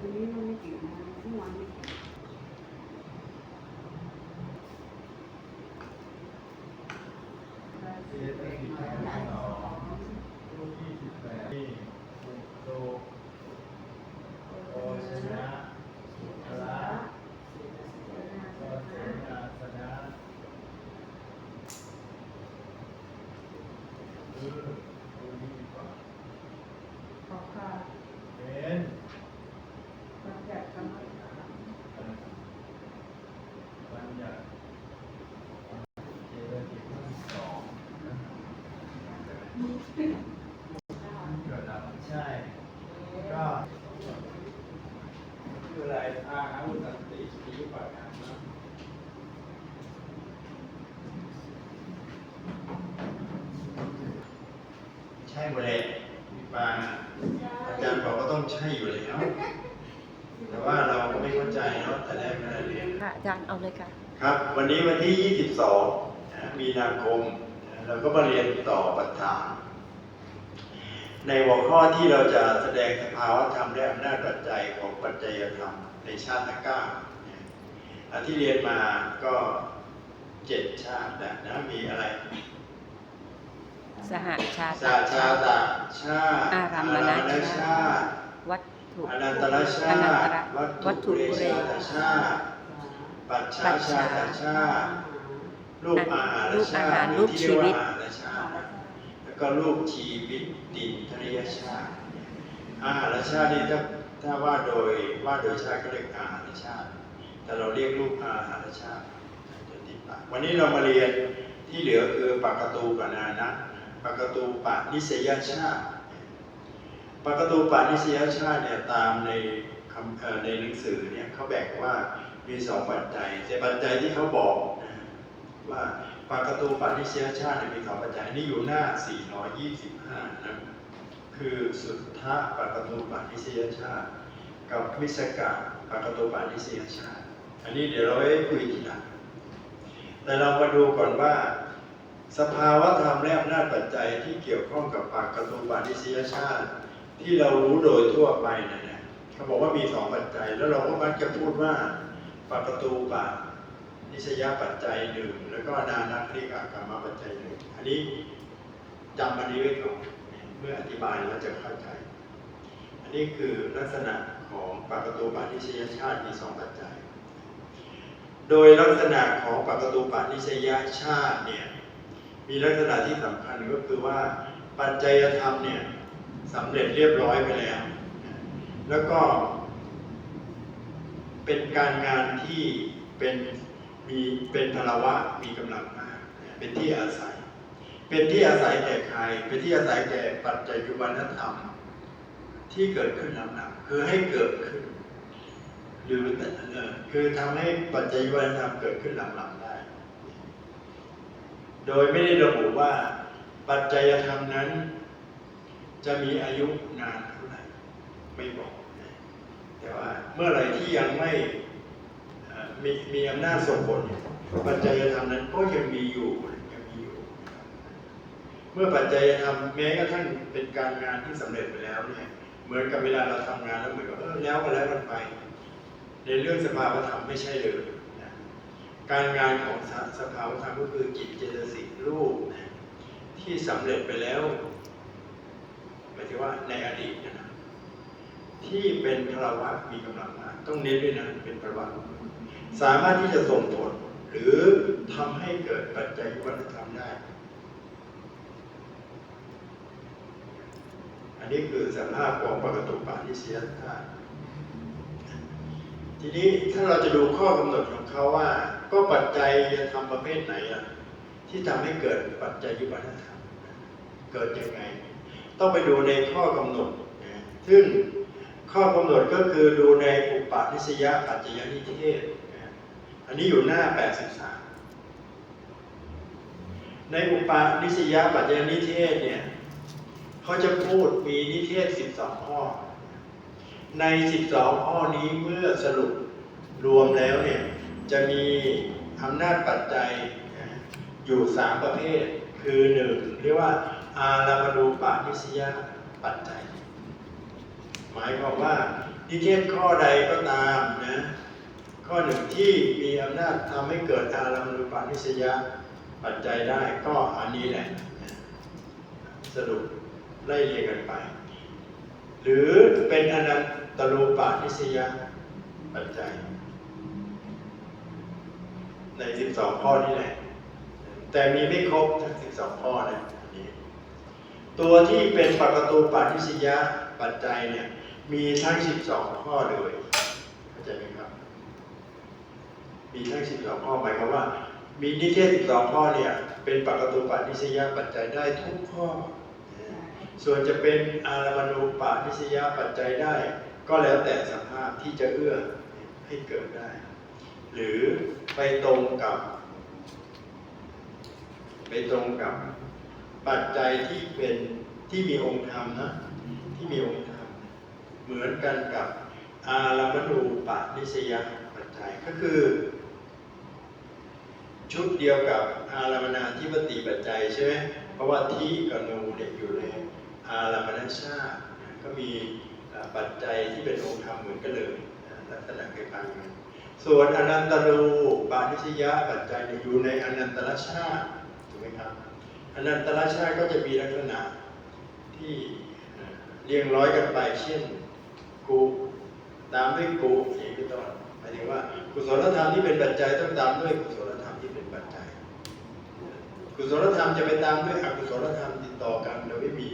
วันนี้มันไม่กี่นะเมื่อวานไม่กี่เจ็ดสิบสองยี่สิบแปดนี่โตโอชนะสุภละก็เสนาสนะเออตัวนี้ดีกว่า ขอบค่ะ เป็น ประจักษ์กรรมฐาน บัญญัติเจริญกิจที่สองนะเกิดแล้วใช่ ก็คืออะไรอาหารุสันติมียุปะการนะใช่หมดเลยพี่ปางอะอาจารย์บอกว่าต้องใช่อยู่แล้วแต่ว่าเราก็ไม่เข้าใจเนาะแต่แรกไม่ได้เรียนค่ะอาจารย์เอาเลยค่ะ ครับ วันนี้วันที่ 22นะมีนาคมนะเราก็มาเรียนต่อปัฏฐานในหัวข้อที่เราจะแสดงสภาวะธรรมและอำนาจปัจจัยของปัจจัยธรรมในชาติทั้งเก้าเนี่ยอันที่เรียนมาก็เจ็ดชาติแล้วนะมีอะไร สหชาติสาชาตะชาติอารัมมณชาติชาติวัตถุอนันตรชาอนันติตระวัวัตตถุถุเรปุเรชาตชาติปัจฉาชาติชาติรูปอาหารรูปอาหารชติรูปชีวิตที่เรียกาอาหารชาติแล้วก็รูปชีวิตดินทริยชาติอาหารชาตินี่ถ้าถ้าว่าโดยว่าโดยชาติก็เรียกอาหารชาติ แต่เราเรียกรูปอาหารชาติจะติดปากวันนี้เรามาเรียนที่เหลือคือปากกตูปนานะ ปกตูปานิสยชาติปกตูปานิสยชาติเนี่ยตามในคำในหนังสือเนี่ยเขาแบ่งว่ามีสองปัจจัยแต่ปัจจัยที่เขาบอกว่าปากตูปานิสยชาติเนี่ยมีสองปัจจัยนี่อยู่หน้า 425 นะคือสุทธะปะกตูปานิสยชาติ กับวิสกะปะกตูปานิสยชาติ อันนี้เดี๋ยวเราไว้คุยทีหลังแต่เรามาดูก่อนว่า สภาวะธรรมและอำนาจปัจจัยที่เกี่ยวข้องกับปากกตูปานิสยชาติ ที่เรารู้โดยทั่วไปนะเนี่ยเขาบอกว่ามีสองปัจจัย แล้วเราก็มักจะพูดว่าปากกตูปานิสยปัจจัยหนึ่งแล้วก็นานาคลิกากรรมปัจจัยหนึ่งอันนี้จำอันนี้ไว้ก่อนเมื่ออธิบายแล้วจะเข้าใจ อันนี้คือลักษณะของปากประตูปานิชยชาติมีสองปัจจัย โดยลักษณะของปากประตูปานิชยชาติเนี่ย มีลักษณะที่สำคัญก็คือว่าปัจจัยธรรมเนี่ยสำเร็จเรียบร้อยไปแล้ว แล้วก็ เป็นการงานที่เป็นมีเป็นพลวะมีกำลังมาก เป็นที่อาศัย เป็นที่อาศัยแก่ใคร เป็นที่อาศัยแก่ปัจจัยยุบันธรรมที่เกิดขึ้นลำๆคือให้เกิดขึ้น หรือคือทำให้ปัจจัยยุบันธรรมเกิดขึ้นลำๆ โดยไม่ได้ระบุว่าปัจจัยธรรมนั้น จะมีอายุนานเท่าไหร่ไม่บอกนะแต่ว่าเมื่อไหร่ที่ยังไม่มีมีอำนาจส่งผลปัจจัยธรรมนั้นก็ยังมีอยู่ยังมีอยู่ เมื่อปัจจัยธรรมแม้กระทั่งเป็นการงานที่สำเร็จไปแล้วเนี่ยเหมือนกับเวลาเราทำงานแล้วเหมือนกับเออแล้วก็แล้วกันไป ในเรื่องสภาวธรรมไม่ใช่เลย การงานของสสภาวธรรมก็คือจิตเจตสิกรูปนะที่สำเร็จไปแล้วหมายถึงว่าในอดีตนะที่เป็นพลวัตมีกำลังมากต้องเน้นด้วยนะเป็นพลวัตสามารถที่จะส่งผลหรือทำให้เกิดปัจจัยวัฒนธรรมได้ อันนี้คือสภาพของปกตุปานิสยธาตุทีนี้ถ้าเราจะดูข้อกำหนดของเขาว่า ก็ปัจจัยจะทำประเภทไหนอะที่ทำให้เกิดปัจจัยยุบธรรมเกิดยังไง ต้องไปดูในข้อกำหนดนะซึ่งข้อกำหนดก็คือดูในอุปาณิสยปัจจยนิเทศนะอันนี้อยู่หน้า 83 ในอุปาณิสยปัจจยนิเทศเนี่ยเขาจะพูดมีนิเทศ 12 ข้อ ใน 12 ข้อนี้เมื่อสรุปรวมแล้วเนี่ย จะมีอำนาจปัจจัยอยู่ 3 ประเภท คือ 1 เรียกว่าอารามาดูปานิสยาปัจจัย หมายความว่านิเทศข้อใดก็ตามนะข้อหนึ่งที่มีอำนาจทำให้เกิดอารามณูปานิสยาปัจจัยได้ก็อันนี้แหละนะสรุปไล่เรียงกันไป หรือเป็นอนันตรูปานิสยาปัจจัย ใน 12 ข้อนี้แหละแต่มีไม่ครบทั้ง 12 ข้อนะอันนี้ตัวที่เป็นปกตูปานิยาปัจจัยเนี่ยมีทั้ง 12 ข้อเลยเข้าใจไหมครับ มีทั้ง 12 ข้อหมายความว่า มีนิเทศ 12 ข้อเนี่ยเป็นปกตูปานิยาปัจจัยได้ทุกข้อ ส่วนจะเป็นอารมณูปานิสยาปัจจัยได้ ก็แล้วแต่สภาพที่จะเอื้อให้เกิดได้ หรือไปตรงกับ ไปตรงกับปัจจัยที่เป็นที่มีองค์ธรรมนะ ที่มีองค์ธรรม เหมือนกันกับอารามณูปนิสยปัจจัยก็คือ ชุดเดียวกับอารามนาธิปติปัจจัยใช่ไหมเพราะว่าที่กับนูเนี่ยอยู่ในอารามณชาติก็มีปัจจัยที่เป็นองค์ธรรมเหมือนกันเลยลักษณะคล้ายๆกัน ส่วนอนันตรูปานิสยปัจจัยอยู่ในอนันตรชาติถูกไหมครับอนันตรชาติก็จะมีลักษณะที่เรียงร้อยกันไปเช่นกูตามด้วยกูอย่างนี้เป็นต้นหมายถึงว่ากุศลธรรมที่เป็นปัจจัยต้องตามด้วยกุศลธรรมที่เป็นปัจจัย กุศลธรรมจะไปตามด้วยอกุศลธรรมติดต่อกันโดยไม่มี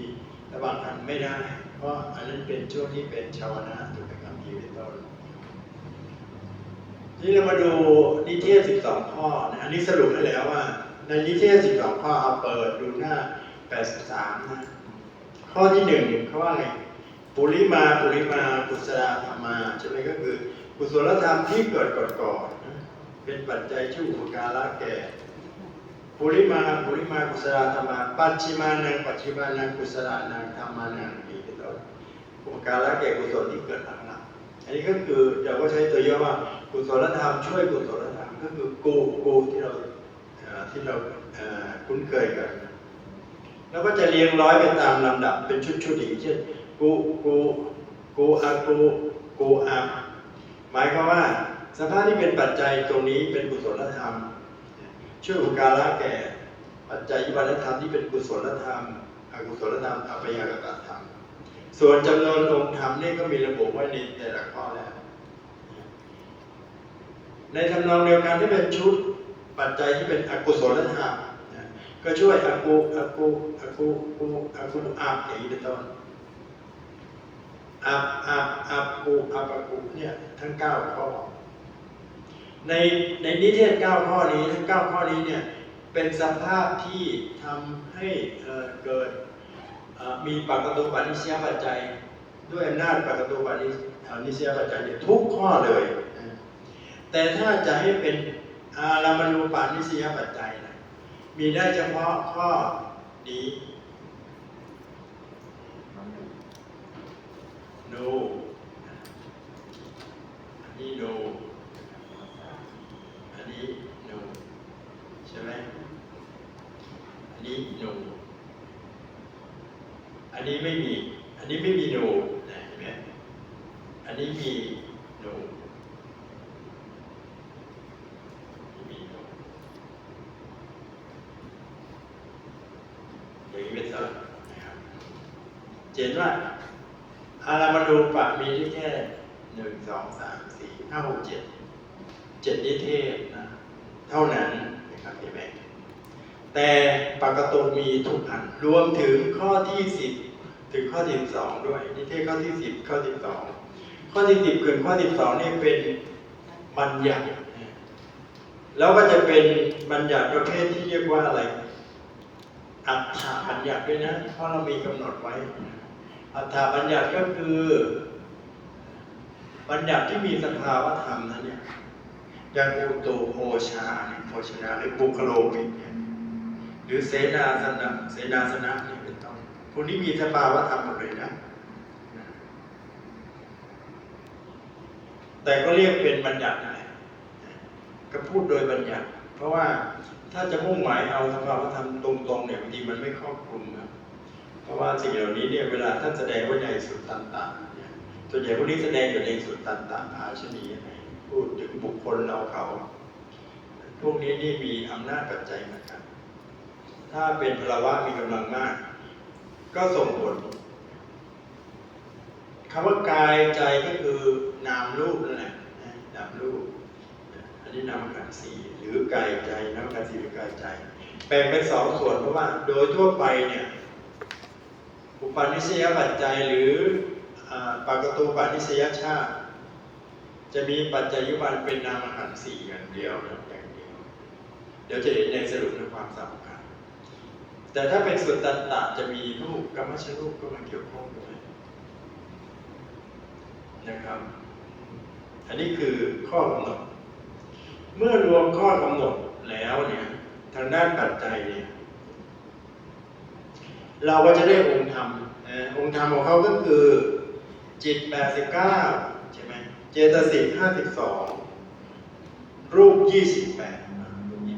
ระหว่างกันไม่ได้ เพราะอันนั้นเป็นช่วงที่เป็นชาวนะถูกไหมครับที่เป็นต้น นี่เรามาดูนิเทศ 12 ข้อนะอันนี้สรุปให้แล้วว่า ในนิเทศ 12 ข้อเอาเปิดดูหน้า 83 นะ ข้อที่หนึ่งเขาว่าไงปุริมาปุริมากุศลธรรมาใช่ไหมก็คือกุศลธรรมที่เกิดก่อนๆนเป็นปัจจัยที่อุปการะแก่ปุริมาปุริมากุศลธรรมาปัจฉิมานังปัจฉิมานังกุศลานังธรรมานังนี่เป็นต้นอุปการะแก่กุศลที่เกิดหลัง อันนี้ก็คือเราก็ใช้ตัวย่อว่ากุศลธรรมช่วยกุศลธรรมก็คือกูกูที่เราที่เราคุ้นเคยกันแล้วก็จะเรียงร้อยไปตามลำดับเป็นชุดๆอย่างเช่นกูกูกูอากูกูอาหมายความว่าสภาพที่เป็นปัจจัยตรงนี้เป็นกุศลธรรม ช่วยอุการะแก่ ปัจจัยวิวัฒธรรมที่เป็นกุศลธรรมอกุศลธรรมอัปยากตธรรม ส่วนจำนวนองค์ธรรมนี่ก็มีระบุไว้ในแต่ละข้อแล้ว ในทำนองเดียวกันที่เป็นชุดปัจจัยที่เป็นอกุศลธรรมก็ช่วยอกูอกูอากูกูอกูอาบอย่างนี้เป็นต้นอาบอาบอาบกูอาบอกูเนี่ยทั้งเก้าข้อ ในในนิเทศเก้าข้อนี้ทั้งเก้าข้อนี้เนี่ยเป็นสภาพที่ทำให้เเกิด มีปกตูปานิสยปัจจัย ด้วยอำนาจปกตูปานิเอ่อนิสยปัจจัยทุกข้อเลย แต่ถ้าจะให้เป็นอารามณูปานิสยปัจจัยนะมีได้เฉพาะข้อนี้ no อันนี้ no อันนี้ no ใช่ไหมอันนี้ no อันนี้ไม่มี อันนี้ไม่มี no นะเห็นไหมอันนี้มี no มีโนอย่างนี้เป็นต้นนะครับเห็นว่าอารามาดูปะมีที่แค่หนึ่งสองสามสี่ห้าหกเจ็ดเจ็ดนิเทศนะ เท่านั้นนะครับเห็นไหม แต่ปากตูมีทุกอันรวมถึงข้อที่สิบถึงข้อที่สองด้วยนิเทศข้อที่สิบข้อที่สองข้อที่สิบคือข้อที่สองนี่เป็นบัญญัติแล้วก็จะเป็นบัญญัติประเภทที่เรียกว่าอะไรอัฏฐบัญญัติด้วยนะเพราะเรามีกำหนดไว้ อัฏฐบัญญัติก็คือ บัญญัติที่มีสภาวะธรรมนั้นเนี่ยอย่างอุตุโอชาเนี่ยโอชนะหรือบุคโลมิเนี่ย หรือเสนาสนะเสนาสนะนี่เป็นต้นพวกนี้มีสภาวะธรรมหมดเลยนะ แต่ก็เรียกเป็นบัญญัตินั่นแหละก็พูดโดยบัญญัติ เพราะว่าถ้าจะมุ่งหมายเอาสภาวธรรมตรงๆเนี่ยบางทีมันไม่ครอบคลุมนะเพราะว่าสิ่งเหล่านี้เนี่ยเวลาท่านแสดงว่าใหญ่สุดต่างๆเนี่ยส่วนใหญ่พวกนี้แสดงอยู่ในสุดตตันตภาชนีพูดถึงบุคคลเราเขา พวกนี้นี่มีอำนาจปัจจัยเหมือนกัน ถ้าเป็นพลวะมีกำลังมาก ก็ส่งผลคำว่ากายใจก็คือนามรูปนั่นแหละนามรูปอันนี้นามขันธ์สี่หรือกายใจนามขันธ์สี่หรือกายใจ แบ่งเป็นสองส่วนเพราะว่า โดยทั่วไปเนี่ยอุปาณิสยปัจจัยหรืออปากตูปาณิสยชาติ จะมีปัจจัยยุบันเป็นนามขันธ์สี่อย่างเดียวอย่างเดียว เดี๋ยวจะเห็นในสรุปในความสำคัญ แต่ถ้าเป็นสุตตันตะจะมีรูปกรรมชรูปก็มาเกี่ยวข้องด้วยนะครับ อันนี้คือข้อกำหนด เมื่อรวมข้อกำหนดแล้วเนี่ยทางด้านปัจจัยเนี่ยเราก็จะได้องค์ธรรมองค์ธรรมของเขาก็คือ จิต 89 ใช่ไหมเจตสิก52 รูป 28นะรูป28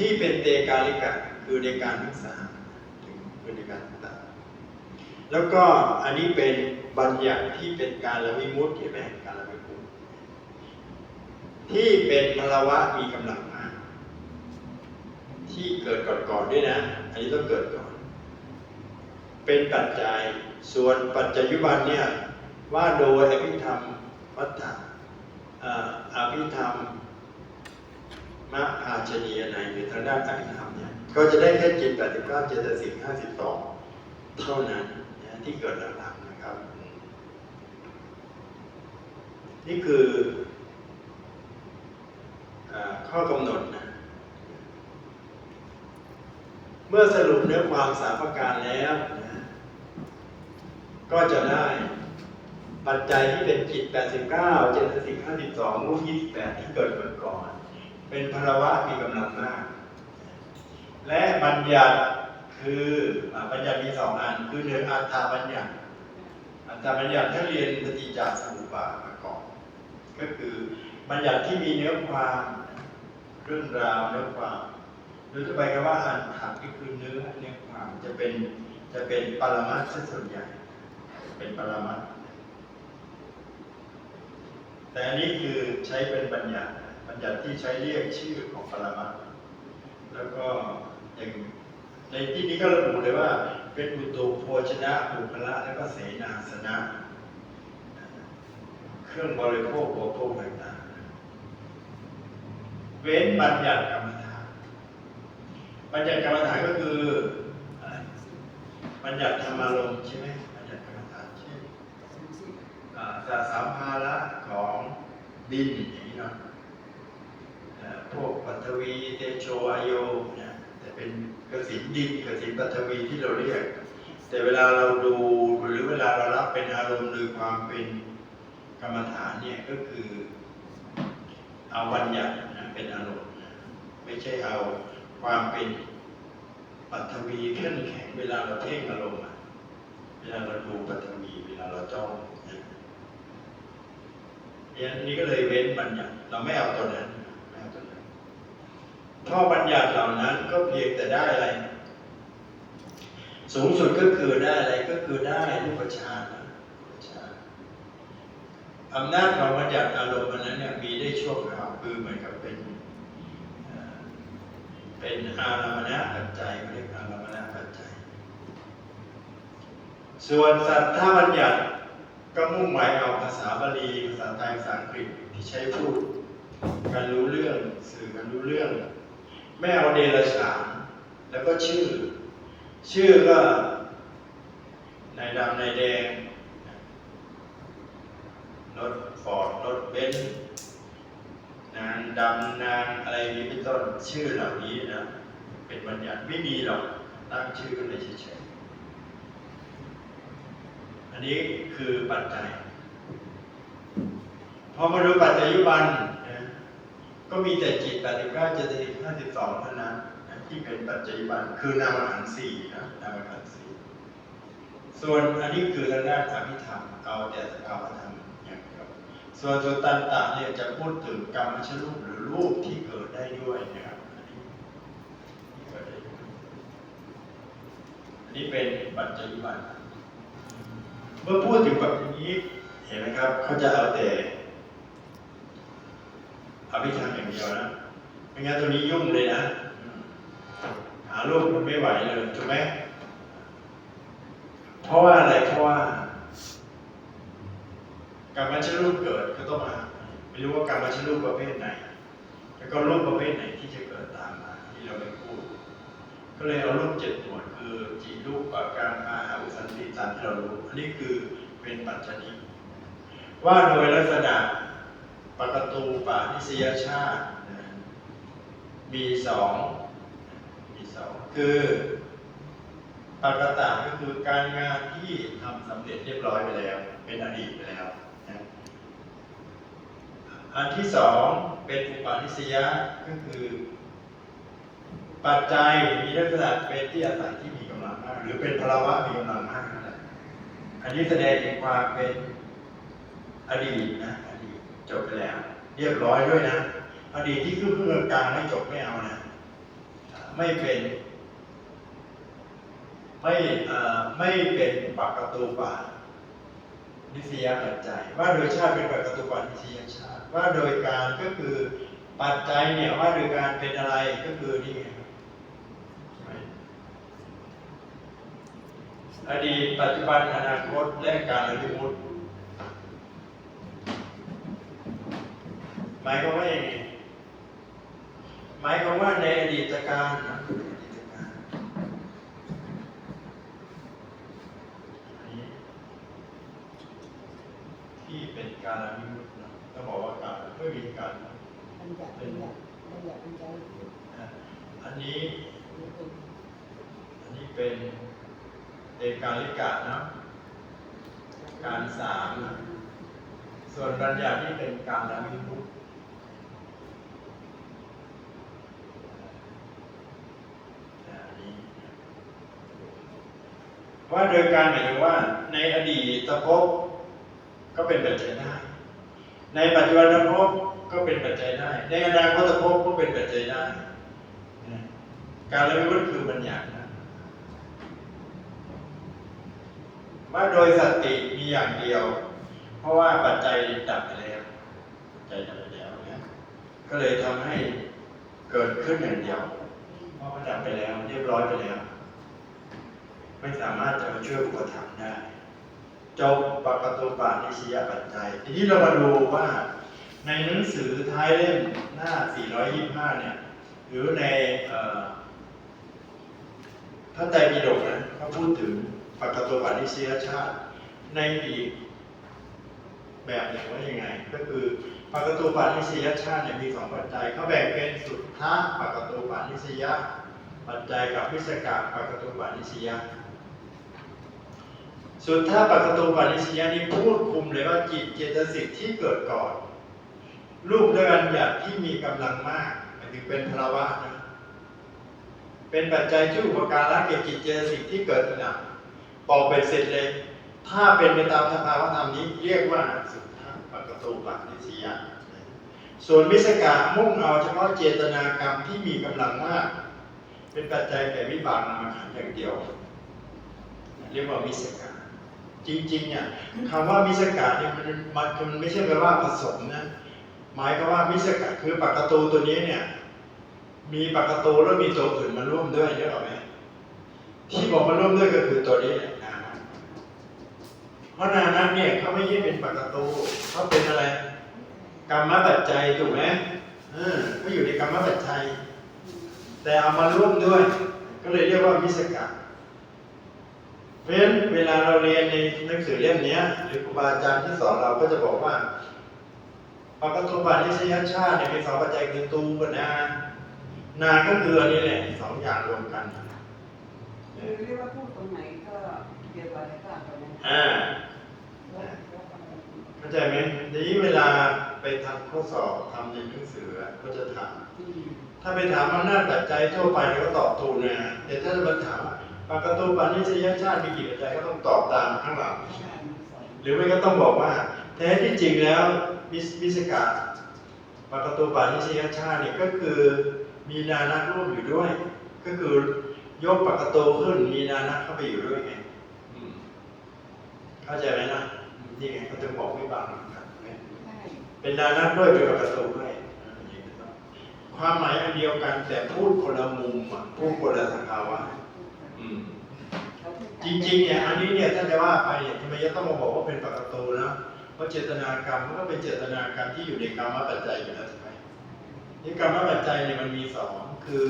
ที่เป็นเตกาลิกะคือในการศึกษาถึงคือในการต่างแล้วก็อันนี้เป็นบัญญัติที่เป็นการละวิมุตติเห็นไหมการละวิมุตติที่เป็นพลวะมีกำลังมากที่เกิดก่อนๆด้วยนะ อันนี้ต้องเกิดก่อน เป็นปัจจัยส่วนปัจจัยยุบันเนี่ยว่าโดยอภิธรรมวัฏฏะอภิธรรม มะอาชนียในหรือทางด้านอภิธรรมเนี่ยก็จะได้แค่จิต89เจตสิก52เท่านั้นนะที่เกิดหลังๆนะครับ นี่คืออข้อกำหนดนะเมื่อสรุปเนื้อความสามประการแล้วนะก็จะได้ปัจจัยที่เป็นจิต 89 เจตสิก52รูป28ที่เกิดก่อนก่อน เป็นภาวะมีกำลังมาก และบัญญัติคือบัญญัติมีสองอันคือหนึ่งอัตตาบัญญัติอัตตาบัญญัติถ้าเรียนปฏิจจสมุปบาทมาก่อนก็คือบัญญัติที่มีเนื้อความเรื่องราวเนื้อความโดยทั่วไปคำว่าอันถักก็คือเนื้อเนื้อความจะเป็นจะเป็นปรมัตถ์ส่วนใหญ่ เป็นปรมัตถ์แต่อันนี้คือใช้เป็นบัญญัติ บัญญัติที่ใช้เรียกชื่อของปรมัตถ์แล้วก็อย่างในที่นี้ก็ระบุเลยว่า เป็นอุตุโภชนะบุคละแล้วก็เสนาสนะ เครื่องบริโภคบริโภคต่างๆเว้นบัญญัติกรรมฐานบัญญัติกรรมฐานก็คืออะไรบัญญัติธรรมารมณ์ใช่ไหมบัญญัติกรรมฐานเช่นอ่าสาสามภาระของดินอย่างนี้เนาะ วีเตโชอโยเนี่ยแต่เป็นกสินดินกสินปัทวีที่เราเรียก แต่เวลาเราดูหรือเวลาเรารับเป็นอารมณ์หรือความเป็นกรรมฐานเนี่ยก็คือเอาบัญญัตินะเป็นอารมณ์นะไม่ใช่เอาความเป็นปัทวีเข้มแข็งเวลาเราเพ่งอารมณ์เวลาเราดูปัทวีเวลาเราจ้องนะเนี่ยอันนี้ก็เลยเว้นบัญญัติเราไม่เอาตัวนั้นไม่เอาตัวนั้น ข้อบัญญัติเหล่านั้นก็เพียงแต่ได้อะไร สูงสุดก็คือได้อะไรก็คือได้รูปฌานนะอำนาจของบัญญัติอารมณ์นั้นเนี่ยมีได้ชั่วคราวคือเหมือนกับเป็นเป็นอารมณะปัจจัยเรียกอารมณะปัจจัย ส่วนสัทธาบัญญัติก็มุ่งหมายเอาภาษาบาลีภาษาไทยภาษาอังกฤษที่ใช้พูดกันรู้เรื่องสื่อกันรู้เรื่อง ไม่เอาเดรัจฉานแล้วก็ชื่อ ชื่อก็นายดำนายแดงรถฟอร์ดรถเบนซ์นางดำนางอะไรนี้เป็นต้นชื่อเหล่านี้นะ เป็นบัญญัติไม่มีหรอกตั้งชื่อกันเลยเฉยๆอันนี้คือปัจจัยพอมาดูปัจจัยยุบัน ก็มีแต่จิต 89 70 52 เท่านั้นที่เป็นปัจจัยบันคือนามขันธ์สี่นะนามขันธ์สี่ส่วนอันนี้คือทางด้านอภิธรรมเอาแต่สภาธรรมอย่างเดียวส่วนสุตตันตะเนี่ยจะพูดถึงกรรมชรูปหรือรูปที่เกิดได้ด้วยนะครับอันนี้เป็นปัจจัยบัตเมื่อพูดถึงแบบนี้เห็นไหมครับเขาจะเอาแต่ อภิธรรมอย่างเดียวนะไม่งั้นตัวนี้ยุ่งเลยนะ หารูปมันไม่ไหวเลยถูกไหมเพราะว่าอะไรเพราะว่า กรรมชรูปเกิดก็ต้องมาไม่รู้ว่ากรรมชรูปประเภทไหน แล้วก็รูปประเภทไหนที่จะเกิดตามมาที่เราไม่พูด ก็เลยเอารูปเจ็ดหมวดคือจีรูปปาการอาหาอุสันติตามที่เรารู้ อันนี้คือเป็นปัจจัยว่าโดยลักษณะ ปกตูปานิสยชาติ มีสองมีสองคือปกตาก็คือการงานที่ทำสำเร็จเรียบร้อยไปแล้ว เป็นอดีตไปแล้วอันที่สองเป็นอุปาณิสยะก็คือ ปัจจัยมีลักษณะเป็นที่อาศัยที่มีกำลังมาก หรือเป็นภาวะมีกำลังมากนั่นแหละอันนี้แสดงถึงความเป็นอดีตนะ จบไปแล้ว เรียบร้อยด้วยนะอดีตที่คือเพื่อกลางไม่จบไม่เอานะ ไม่เป็น ไม่ไม่เป็นปากประตูป่านิสยปัจจัย ว่าโดยชาติเป็นปากประตูป่านิสยชาติ ว่าโดยการก็คือปัจจัยเนี่ยว่าโดยการเป็นอะไรก็คือนี่ไงอดีตปัจจุบันอนาคตและการระลึกมุต หมายความว่าอย่างไงหมายความว่าในอดีตการนะอดีตการอันนี้ที่เป็นการระลึกมุตนะต้องบอกว่าการไม่มีการบัญญัติบัญญัติบัญญัติบัญญัตินะอันนี้ อันนี้เป็นเอกาลิกะเนาะการสามนะส่วนบัญญัตินี่เป็นการละวิมุตติอ่าอันนี้ ว่าโดยการหมายถึงว่าในอดีตภพก็เป็นปัจจัยได้ ในปัจจุบันภพก็เป็นปัจจัยได้ ในอนาคตภพก็เป็นปัจจัยได้ การละวิมุตติคือบัญญัตินะว่าโดยสติมีอย่างเดียว เพราะว่าปัจจัยดับไปแล้วปัจจัยดับไปแล้วนะก็เลยทำให้เกิดขึ้นอย่างเดียว เพราะมันดับไปแล้ว เรียบร้อยไปแล้ว ไม่สามารถจะมาช่วยอุปถัมภ์ได้จบปกตูปานิชยปัจจัย ทีนี้เรามาดูว่า ในหนังสือท้ายเล่มหน้า 425 เนี่ย หรือในเอ่อพระไตรปิฎกนะเขาพูดถึงปกติปานิสยชาติ ในอีกแบบหนึ่งว่ายังไง ก็คือปกติปานิสยชาติเนี่ยมีสองปัจจัยเขาแบ่งเป็นสุทธะปกติปานิสยาปัจจัยกับวิสกะปกติปานิสยา สุดทธะปกติปานิสยานี่พูดคุมเลยว่าจิตเจตสิกที่เกิดก่อน รูปและบัญญัติที่มีกำลังมากมายถึงเป็นพลวะนะเป็นปัจจัยที่อุปการะแก่จิตเจตสิกที่เกิดทีหลังบอกไปเสร็จเลย ถ้าเป็นไปตามสภาวะธรรมนี้ เรียกว่าสุทธปกตูปันิสียะส่วนวิสกะมุ่งเอาเฉพาะเจตนากรรมที่มีกำลังมาก เป็นปัจจัยแก่วิบากนามขันธ์อย่างเดียว เรียกว่าวิสกะ จริงๆเนี่ยคำว่าวิสกะเนี่ยมันมันมันไม่ใช่แปลว่าผสมนะหมายก็ว่าวิสกะคือปากกระตูตัวนี้เนี่ย มีปากกระตูแล้วมีตัวอื่นมาร่วมด้วยเยอะไหมที่บอกมาร่วมด้วยก็คือตัวนี้นานะเพราะนานะเนี่ยเขาไม่ใช่เป็นปากตูเขาเป็นอะไรกรรมปัจจัยถูกไหมเออเขาอยู่ในกรรมปัจจัย แต่เอามาร่วมด้วย ก็เลยเรียกว่าวิสกะ ราะฉะนั้นเวลาเราเรียนในหนังสือเล่มเนี้ยหรือครูบาอาจารย์ที่สอนเราก็จะบอกว่าปกตูปานิสยชาติเนี่ยมีสองปัจจัยคือตูกับนานาก็คืออันนี้แหละสองอย่างรวมกันคือเรียกว่าพูดตรงไหนก็เดียวกันก็ตรงนั้นอ่าแล้วแล้วก็เข้าใจไหมทีนี้เวลาไปทำข้อสอบทำในหนังสืออะก็จะถามอืมถ้าไปถามอำนาจปัจจัยทั่วไปเราก็ตอบถูกนะแต่ถ้าจะมาถามว่า ปากตูปานิสยชาติมีกี่ปัจจัยก็ต้องตอบตามข้างหลังหรือไม่ก็ต้องบอกว่า แท้ที่จริงแล้ววิสวิสกาปากตูปานิสยชาติเนี่ยก็คือมีนานะร่วมอยู่ด้วย ก็คือยกปากกระโตขึ้นมีนานะเข้าไปอยู่ด้วยไงเข้าใจไหมนะนี่ไงเขาจะบอกไม่บางครับเนี่ยใช่เป็นนานะด้วยเป็นปากกระโตด้วยอย่างนี้เป็นความหมายอันเดียวกันแต่พูดคนละมุมพูดคนละสภาวะ จริงๆเนี่ยอันนี้เนี่ยถ้าจะว่าไปเนี่ยทำไมจะต้องมาบอกว่าเป็นปกตูนะเพราะเจตนากรรมมันก็เป็นเจตนากรรมที่อยู่ในกรรมปัจจัยอยู่แล้วใช่ไหมนี่กรรมปัจจัยเนี่ยมันมีสองคือ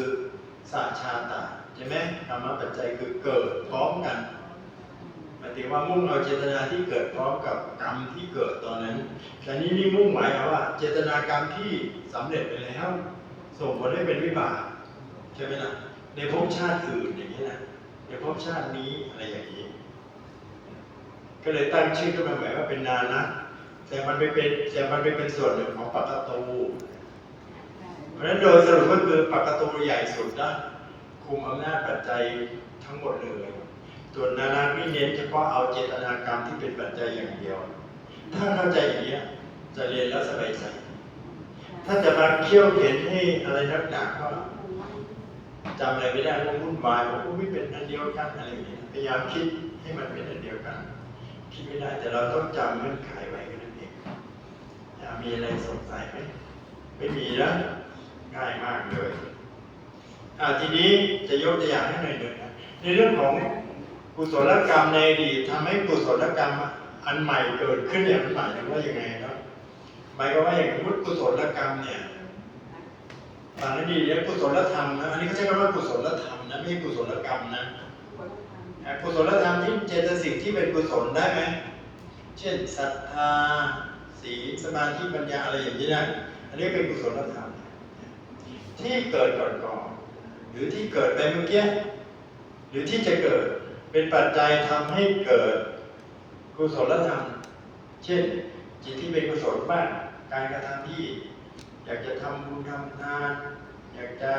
สัจชาตะใช่ไหมกรรมปัจจัยคือเกิดพร้อมกันหมายถึงว่ามุ่งเอาเจตนาที่เกิดพร้อมกับกรรมที่เกิดตอนนั้น แต่นี่นี่มุ่งหมายว่า เจตนากรรมที่สำเร็จไปแล้วส่งผลให้เป็นวิบากใช่ไหมล่ะในภพชาติอื่นอย่างนี้นะ ในภพชาตินี้อะไรอย่างนี้ ก็เลยตั้งชื่อขึ้นมาหมายว่าเป็นนานะ แต่มันไปเป็นแต่มันไปเป็นส่วนหนึ่งของปักกตูเพราะฉะนั้นโดยสรุปก็คือปักกตูใหญ่สุดนะคุมอำนาจปัจจัยทั้งหมดเลยส่วนนานานี่เน้นเฉพาะเอาเจตนากรรมที่เป็นปัจจัยอย่างเดียว ถ้าเข้าใจอย่างนี้จะเรียนแล้วสบายใจถ้าจะมาเคี่ยวเขียนให้อะไรนักหนาก็ จำอะไรไม่ได้ก็วุ่นวายบอกว่าไม่เป็นอันเดียวกันอะไรอย่างเงี้ยพยายามคิดให้มันเป็นอันเดียวกัน คิดไม่ได้แต่เราต้องจำเงื่อนไขไว้แค่นั้นเองอย่ามีอะไรสงสัยไหมไม่มีนะง่ายมากเลยอ่าทีนี้จะยกตัวอย่างให้หน่อยหนึ่งนะในเรื่องของกุศลกรรมในอดีตทำให้กุศลกรรมอันใหม่เกิดขึ้นเนี่ยมันหมายถึงว่าอยังไงเนาะหมายความว่าอย่างสมมติกุศลกรรมเนี่ย ฟังให้ดีเนี่ยกุศลธรรมนะอันนี้เขาใช้คำว่ากุศลธรรมนะไม่ใช่กุศลกรรมนะกุศลธรรมที่เจตสิกที่เป็นกุศลได้ไหมเช่นศรัทธาศีลสมาธิปัญญาอะไรอย่างนี้นะอันนี้เป็นกุศลธรรมที่เกิดก่อนก่อนๆหรือที่เกิดไปเมื่อกี้หรือที่จะเกิดเป็นปัจจัยทำให้เกิดกุศลธรรม เช่นจิตที่เป็นกุศลบ้างการกระทำที่ อยากจะทำบุญทำทาน อยากจะ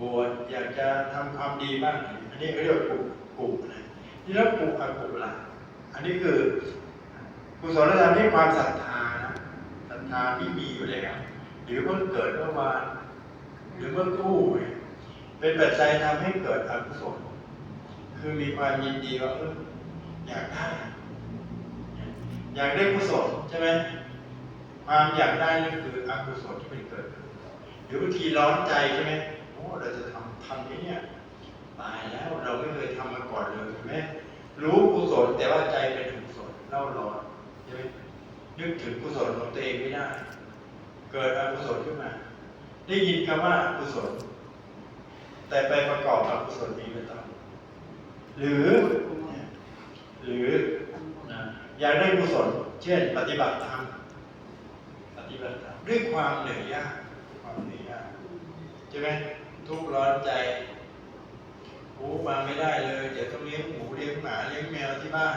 บวชอยากจะทำความดีบ้างอันนี้เขาเรียกว่ากุกุนะที่แล้วกุอกุละอันนี้คือกุศลธรรมที่ความศรัทธานะศรัทธาที่มีอยู่แล้วหรือเพิ่งเกิดเมื่อวานหรือเมื่อครู่เนี่ยเป็นปัจจัยทำให้เกิดอกุศลคือมีความยินดีว่าเอออยากได้อยากได้กุศลใช่ไหม ความอยากได้นั่นคืออกุศลที่มันเกิดขึ้นหรือบางทีร้อนใจใช่ไหมโอ้เราจะทำทำนี้เนี่ยตายแล้วเราไม่เคยทำมาก่อนเลยใช่ไหมรู้กุศลแต่ว่าใจเป็นอกุศลเล่าร้อนใช่ไหมนึกถึงกุศลของตัวเองไม่ได้ เกิดอกุศลขึ้นมา ได้ยินคำว่าอกุศล แต่ไปประกอบอกุศลนี้ไม่ต้องหรือ หรืออยากได้กุศล เช่น ปฏิบัติธรรม ฏิบัติธรรมด้วยความเหนื่อยยากความเหนื่อยยากใช่ไหมทุกข์ร้อนใจโอ้มาไม่ได้เลยเดี๋ยวต้องเลี้ยงหมูเลี้ยงหมาเลี้ยงแมวที่บ้าน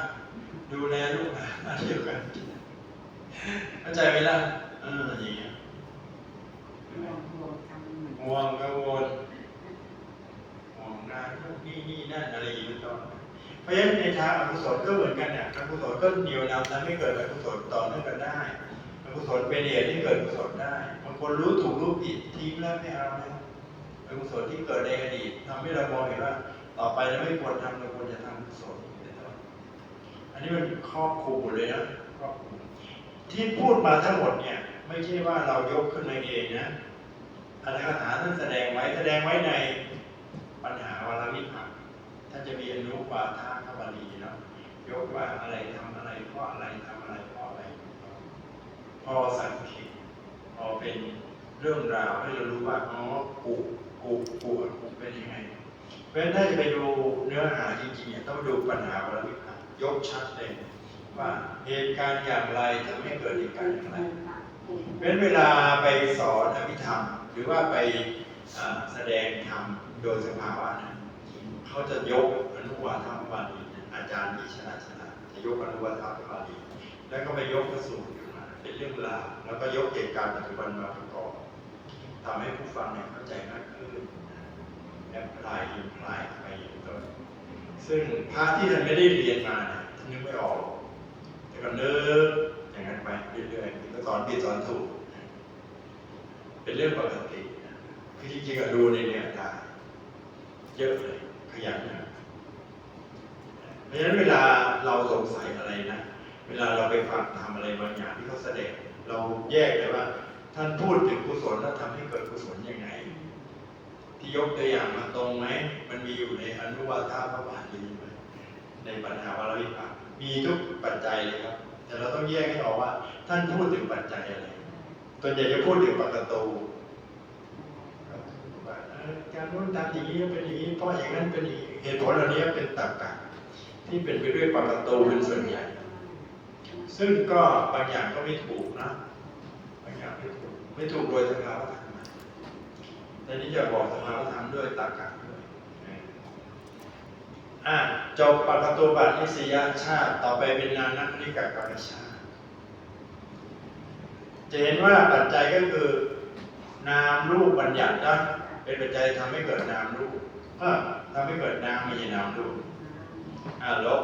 ดูแลลูกหลานมาเดียวกันเข้าใจไหมล่ะเอออย่างเงี้ยห่วงกังวลห่วงงานนู่นนี่นี่นั่นอะไรอย่างเงี้ยต้นเพราะฉะนั้นในทางอกุศลก็เหมือนกันเนี่ยอกุศลก็เหนียวนำทำให้เกิดอกุศลต่อเนื่องกันได้อ กุศลเป็นเหตุที่เกิดกุศลได้บางคนรู้ถูกรู้ผิดทิ้งแล้วไม่เอาแล้วอกุศลที่เกิดในอดีตทำให้เรามองเห็นว่า ต่อไปเราไม่ควรทำเราควรจะทำกุศลอันนี้มันครอบคลุมเลยนะครอบคลุมที่พูดมาทั้งหมดเนี่ย ไม่ใช่ว่าเรายกขึ้นมาเองนะอัตถกถาท่านแสดงไว้แสดงไว้ในปัญหาวาระวิภักข์ท่านจะมีอนุปาทาคบาลีเนาะยกว่าอะไรทำอะไรเพราะอะไรทำอะไรเพราะอะไร พอสังเกตพอเป็นเรื่องราวให้เรารู้ว่าอ๋อกูกูกูกูเป็นยังไง เพราะฉะนั้นถ้าจะไปดูเนื้อหาจริงๆเนี่ยต้องดูปัญหาวรวิภาคยกชัดเลยว่าเหตุการณ์อย่างไรทำให้เกิดเหตุการณ์อย่างไรเพราะฉะนั้นเวลาไปสอนอภิธรรม หรือว่าไปแสดงธรรมโดยสภาวะนะเขาจะยกอนุวาทบาลีอาจารย์ที่ชนะชนะจะยกอนุวาทบาลีแล้วก็ไปยกพระสูตรขึ้น เป็นเรื่องราวแล้วก็ยกเหตุการณ์ปัจจุบันมาประกอบทำให้ผู้ฟังเนี่ยเข้าใจมากขึ้นแอปพลายอินพลายไปอย่างต้นซึ่งพระที่ท่านไม่ได้เรียนมาเนี่ยท่านนึกไม่ออก แต่ก็เนิกอย่างนั้นไปเรื่อยๆก็สอนผิดสอนถูก เป็นเรื่องปกติคือจริงๆดูในเนื้อได้เยอะเลยขยันนะเพราะฉะนั้นเวลาเราสงสัยอะไรนะ วลาเราไปฟังทำอะไรบางอย่างที่เขาแสดง เราแยกเลยว่า ท่านพูดถึงกุศลแล้วทำให้เกิดกุศลยังไง ที่ยกตัวอย่างมาตรงไหมมันมีอยู่ในอนุวาทาพระบาลีไหมในปัญหาวารวิปัสสมีทุกปัจจัยเลยครับ แต่เราต้องแยกให้ออกว่า ท่านพูดถึงปัจจัยอะไรตัวใหญ่จะพูดถึงปกตูการนู้นทำอย่างนี้เป็นอย่างนี้เพราะอย่างนั้นเป็นอย่างนี้เหตุผลเหล่านี้เป็นตรรกะที่เป็นไปด้วยปกตูเป็นส่วนใหญ่ ซึ่งก็บางอย่างก็ไม่ถูกนะบางอย่างไม่ถูกไม่ถูกโดยสภาวธรรมแต่นี้จะบอกสภาวธรรมด้วยตรรกะด้วยอะจบปกตูบัตนิสยาชาติ ต่อไปเป็นนานักนิกากรรมชาติจะเห็นว่าปัจจัยก็คือ นามรูปบัญญัตินะเป็นปัจจัยทำให้เกิดนามรูปเออทำให้เกิดนามม่ใช่นามรูปอะลบ